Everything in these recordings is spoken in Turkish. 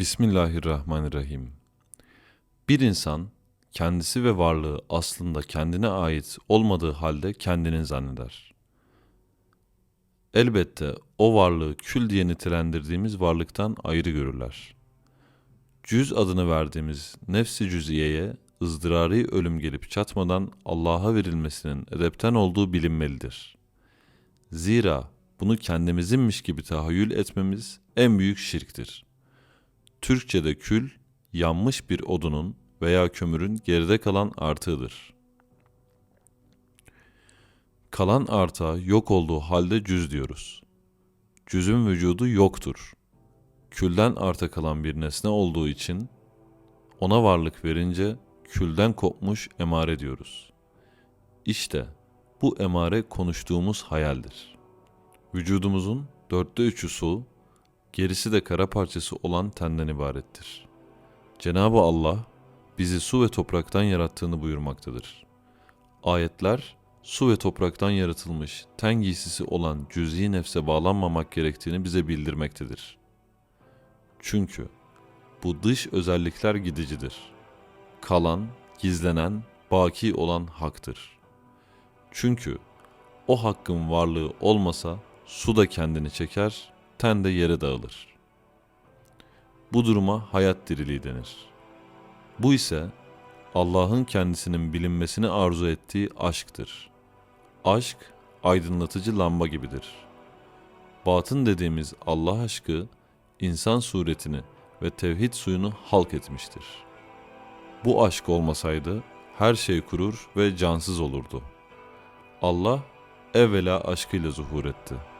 Bismillahirrahmanirrahim. Bir insan kendisi ve varlığı aslında kendine ait olmadığı halde kendini zanneder. Elbette o varlığı kül diye nitelendirdiğimiz varlıktan ayrı görürler. Cüz adını verdiğimiz nefsi cüziyeye ızdırari ölüm gelip çatmadan Allah'a verilmesinin edepten olduğu bilinmelidir. Zira bunu kendimizinmiş gibi tahayyül etmemiz en büyük şirktir.'' Türkçe'de kül, yanmış bir odunun veya kömürün geride kalan artığıdır. Kalan arta yok olduğu halde cüz diyoruz. Cüzün vücudu yoktur. Külden arta kalan bir nesne olduğu için ona varlık verince külden kopmuş emare diyoruz. İşte bu emare konuştuğumuz hayaldir. Vücudumuzun dörtte üçü su, gerisi de kara parçası olan tenden ibarettir. Cenab-ı Allah bizi su ve topraktan yarattığını buyurmaktadır. Ayetler su ve topraktan yaratılmış ten giysisi olan cüz'i nefse bağlanmamak gerektiğini bize bildirmektedir. Çünkü bu dış özellikler gidicidir. Kalan, gizlenen, baki olan haktır. Çünkü o hakkın varlığı olmasa su da kendini çeker, ten de yere dağılır. Bu duruma hayat diriliği denir. Bu ise Allah'ın kendisinin bilinmesini arzu ettiği aşktır. Aşk aydınlatıcı lamba gibidir. Batın dediğimiz Allah aşkı insan suretini ve tevhid suyunu halk etmiştir. Bu aşk olmasaydı her şey kurur ve cansız olurdu. Allah evvela aşkıyla zuhur etti.''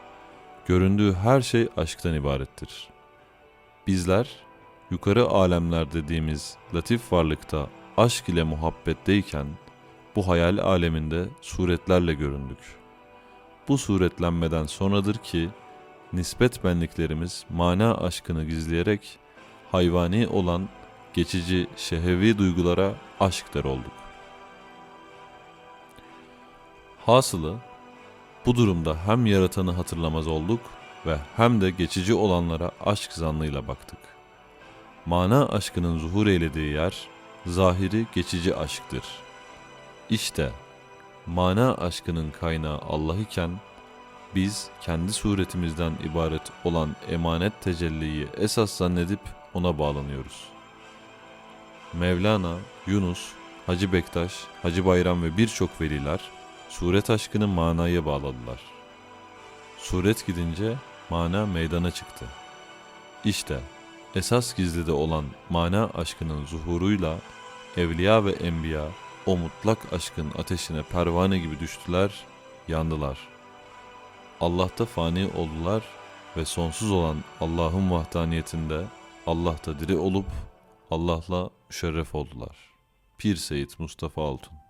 Göründüğü her şey aşktan ibarettir. Bizler yukarı alemler dediğimiz latif varlıkta aşk ile muhabbetteyken bu hayal aleminde suretlerle göründük. Bu suretlenmeden sonradır ki nispet benliklerimiz mana aşkını gizleyerek hayvani olan geçici şehevi duygulara aşk der olduk. Hasılı bu durumda hem yaratanı hatırlamaz olduk ve hem de geçici olanlara aşk zannıyla baktık. Mana aşkının zuhur eylediği yer, zahiri geçici aşktır. İşte mana aşkının kaynağı Allah iken, biz kendi suretimizden ibaret olan emanet tecelliyi esas zannedip ona bağlanıyoruz. Mevlana, Yunus, Hacı Bektaş, Hacı Bayram ve birçok veliler, Suret aşkını manaya bağladılar. Suret gidince mana meydana çıktı. İşte esas gizlide olan mana aşkının zuhuruyla evliya ve enbiya o mutlak aşkın ateşine pervane gibi düştüler, yandılar. Allah'ta fani oldular ve sonsuz olan Allah'ın vahdaniyetinde Allah'ta diri olup Allah'la müşerref oldular. Pir Seyit Mustafa Altun